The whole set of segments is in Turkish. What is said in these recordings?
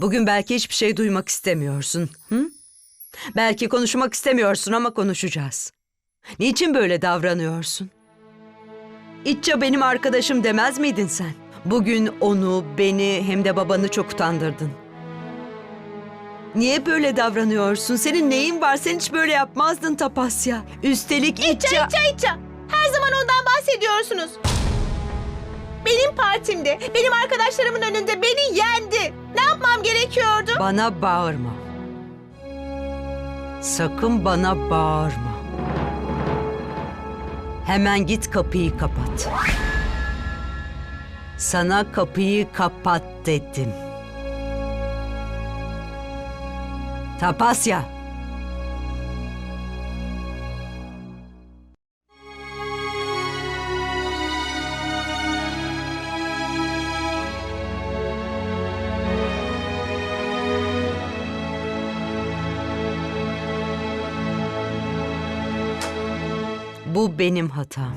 Bugün belki hiçbir şey duymak istemiyorsun. Hı? Belki konuşmak istemiyorsun ama konuşacağız. Niçin böyle davranıyorsun? İtça benim arkadaşım demez miydin sen? Bugün onu, beni hem de babanı çok utandırdın. Niye böyle davranıyorsun? Senin neyin var? Sen hiç böyle yapmazdın Tapasya. Üstelik İtça... İtça, İtça, İtça. Her zaman ondan bahsediyorsunuz. Benim partimde, benim arkadaşlarımın önünde beni yendi. Ne yapmam gerekiyordu? Bana bağırma. Sakın bana bağırma. Hemen git kapıyı kapat. Sana kapıyı kapat dedim. Tapasya. Bu benim hatam.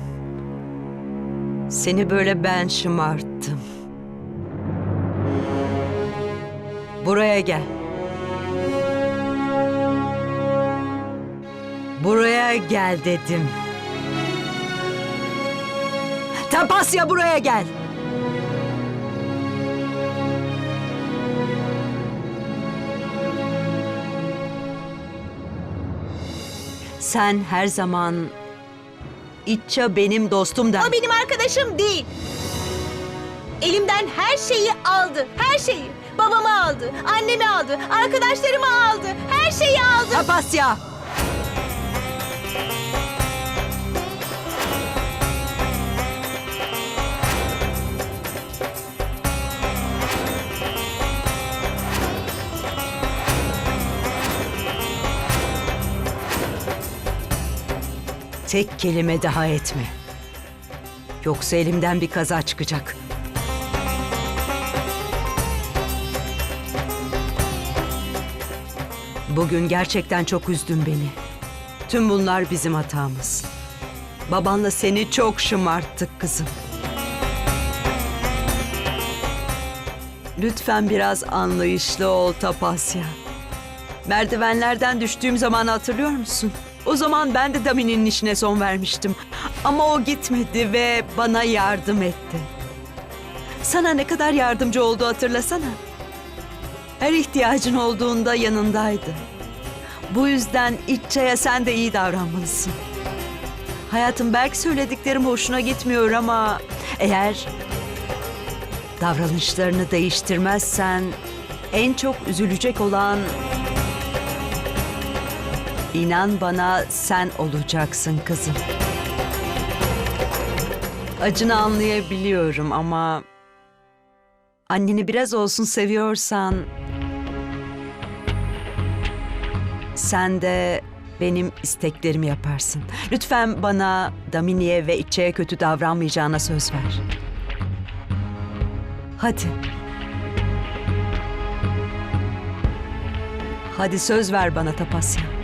Seni böyle ben şımarttım. Buraya gel. Buraya gel dedim. Tapasya buraya gel. Sen her zaman İtça benim dostum der. O benim arkadaşım değil. Elimden her şeyi aldı. Her şeyi. Babamı aldı, annemi aldı, arkadaşlarımı aldı. Her şeyi aldı. Tapasya! Tek kelime daha etme. Yoksa elimden bir kaza çıkacak. Bugün gerçekten çok üzdün beni. Tüm bunlar bizim hatamız. Babanla seni çok şımarttık kızım. Lütfen biraz anlayışlı ol Tapasya. Merdivenlerden düştüğüm zaman hatırlıyor musun? O zaman ben de Dami'nin işine son vermiştim. Ama o gitmedi ve bana yardım etti. Sana ne kadar yardımcı oldu hatırlasana. Her ihtiyacın olduğunda yanındaydı. Bu yüzden İtça'ya sen de iyi davranmalısın. Hayatım belki söylediklerim hoşuna gitmiyor ama eğer davranışlarını değiştirmezsen en çok üzülecek olan inan bana sen olacaksın kızım. Acını anlayabiliyorum ama anneni biraz olsun seviyorsan sen de benim isteklerimi yaparsın. Lütfen bana Damini'ye ve İtçe'ye kötü davranmayacağına söz ver. Hadi. Hadi söz ver bana Tapasya.